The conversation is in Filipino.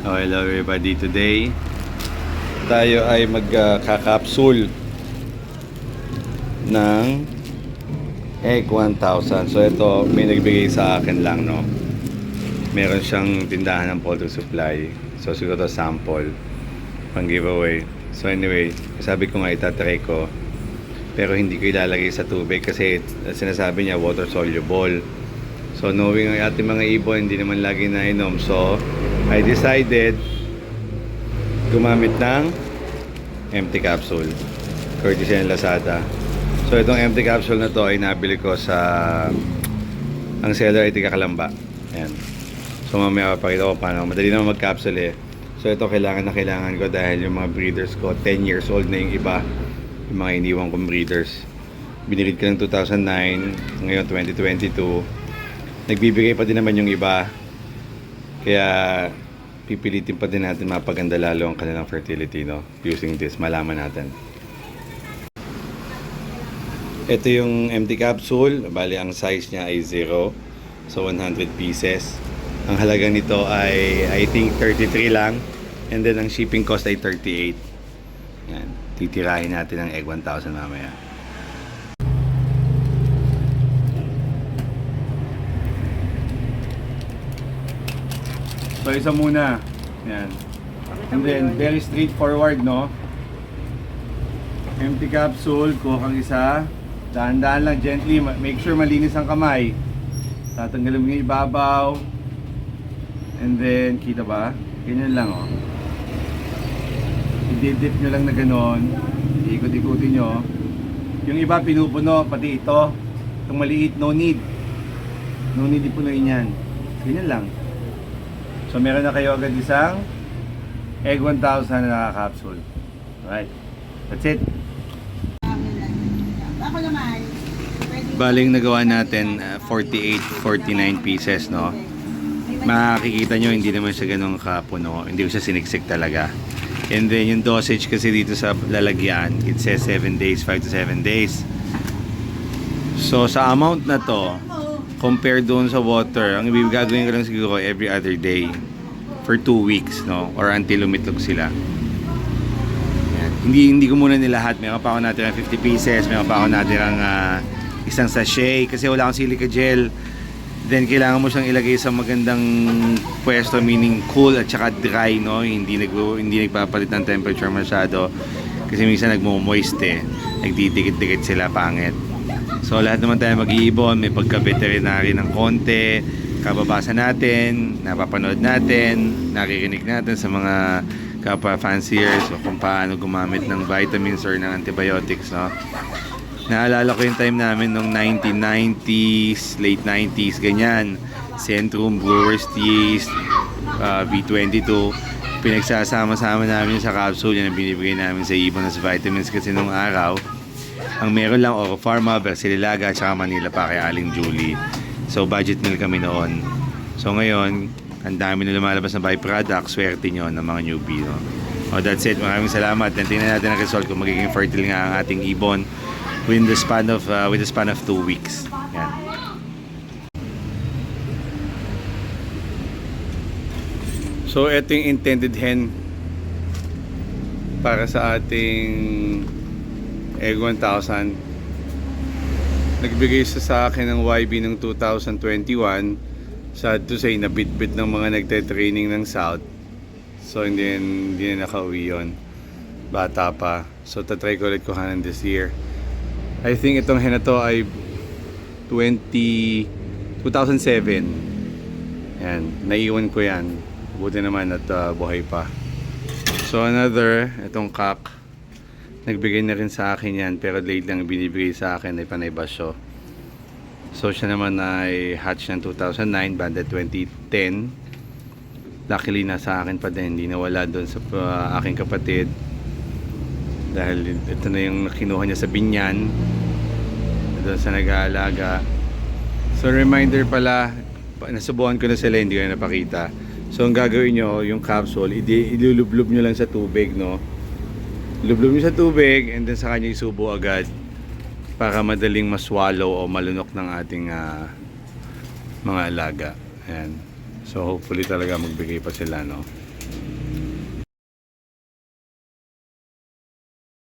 Oh, hello everybody. Today, tayo ay magkakapsul ng Egg 1000. So ito, may nagbigay sa akin lang, no? Meron siyang tindahan ng poultry supply. So siguro sample, pang giveaway. So anyway, sabi ko nga itatry ko. Pero hindi ko ilalagay sa tubig kasi sinasabi niya water soluble. So knowing ang ating mga ibon, hindi naman lagi nainom. So I decided gumamit ng empty capsule. Courtesy ng Lazada. So itong empty capsule na to ay nabili ko sa ang seller ay tiga Kalamba. Ayan. So mamaya papakita ko paano. Madali naman mag-capsule eh. So ito kailangan na kailangan ko dahil yung mga breeders ko 10 years old na yung iba. Yung mga iniwan kong breeders. Binirid ko ng 2009, ngayon 2022. Nagbibigay pa din naman yung iba. Kaya pipilitin pa din natin mapaganda lalo ang kanilang fertility no? Using this malaman natin. Ito yung empty capsule. Bali ang size niya ay 0 so 100 pieces. Ang halaga nito ay I think 33 lang. And then ang shipping cost ay 38 yan. Titirahin natin ang egg 1000 mamaya So isa muna. Yan. And then very straightforward, no? Empty capsule, kuha kang isa. Dahan-dahan lang, gently. ma- Make sure malinis ang kamay. Tatanggalin mo yung ibabaw. And then, kita ba? Ganyan lang, oh. I-dip nyo lang na ganon. Ikot-ikutin nyo. Yung iba pinupuno, pati ito. Itong maliit, no need. No need ipunuin yan. Ganyan lang. So meron na kayo agad isang Egg 1000 na capsule. Right. That's it. Ako naman, Baling nagawa natin uh, 48, 49 pieces, no? Makikita nyo, hindi naman siya ganun kapuno. Hindi ko siya siniksik talaga. And then, yung dosage kasi dito sa lalagyan, it says 7 days, 5 to 7 days. So, sa amount na to, compare doon sa water, ang ibig gagawin ko lang siguro every other day for 2 weeks, no? Or until lumitlog sila. Yan. Hindi hindi ko muna nilahat. Meron pa ako natin 50 pieces, meron pa ako natin uh, isang sachet kasi wala akong silica gel. Then kailangan mo siyang ilagay sa magandang pwesto meaning cool at saka dry, no? Hindi nag hindi nagpapalit ng temperature masyado. Kasi minsan nagmo-moist eh. Nagdidikit-dikit sila pangit. So lahat naman tayo mag-iibon, may pagka-veterinary ng konti, kababasa natin, napapanood natin, nakikininig natin sa mga kapwa fanciers o kung paano gumamit ng vitamins or ng antibiotics, no? Naalala ko yung time namin nung 1990s, late 90s, ganyan. Centrum, Brewers Yeast, uh, V22. Pinagsasama-sama namin sa capsule yan binibigay namin sa ibon as vitamins kasi nung araw, ang meron lang Oro Pharma, Versililaga, at saka Manila pa kay Aling Julie. So budget meal kami noon. So ngayon, ang dami na lumalabas na byproduct, swerte nyo ng mga newbie. No? Oh, that's it. Maraming salamat. And tingnan natin ang result kung magiging fertile nga ang ating ibon within the span of uh, with the span of 2 weeks. Yan. So ito yung intended hen para sa ating Egg 1000. Nagbigay siya sa akin ng YB ng 2021. Sad to say, nabitbit ng mga nagte-training ng South. So hindi, hindi na nakauwi yun. Bata pa. So tatry ko ulit kuhanan this year. I think itong hen to ay 20 2007. Yan, naiwan ko yan. Buti naman at uh, buhay pa. So another, itong kak. Nagbigay na rin sa akin yan pero late lang binibigay sa akin ay panay basyo. So siya naman ay hatch ng 2009, banded 2010. Luckily nasa akin pa din, hindi nawala doon sa uh, aking kapatid. Dahil ito na yung kinuha niya sa binyan. Doon sa nag-aalaga. So reminder pala, pa- nasubukan ko na sila, hindi ko na napakita. So ang gagawin nyo, yung capsule, ilulublob nyo lang sa tubig, no? Lublob nyo sa tubig and then sa kanya isubo agad para madaling maswallow o malunok ng ating ah, mga alaga. Ayan. So hopefully talaga magbigay pa sila, no?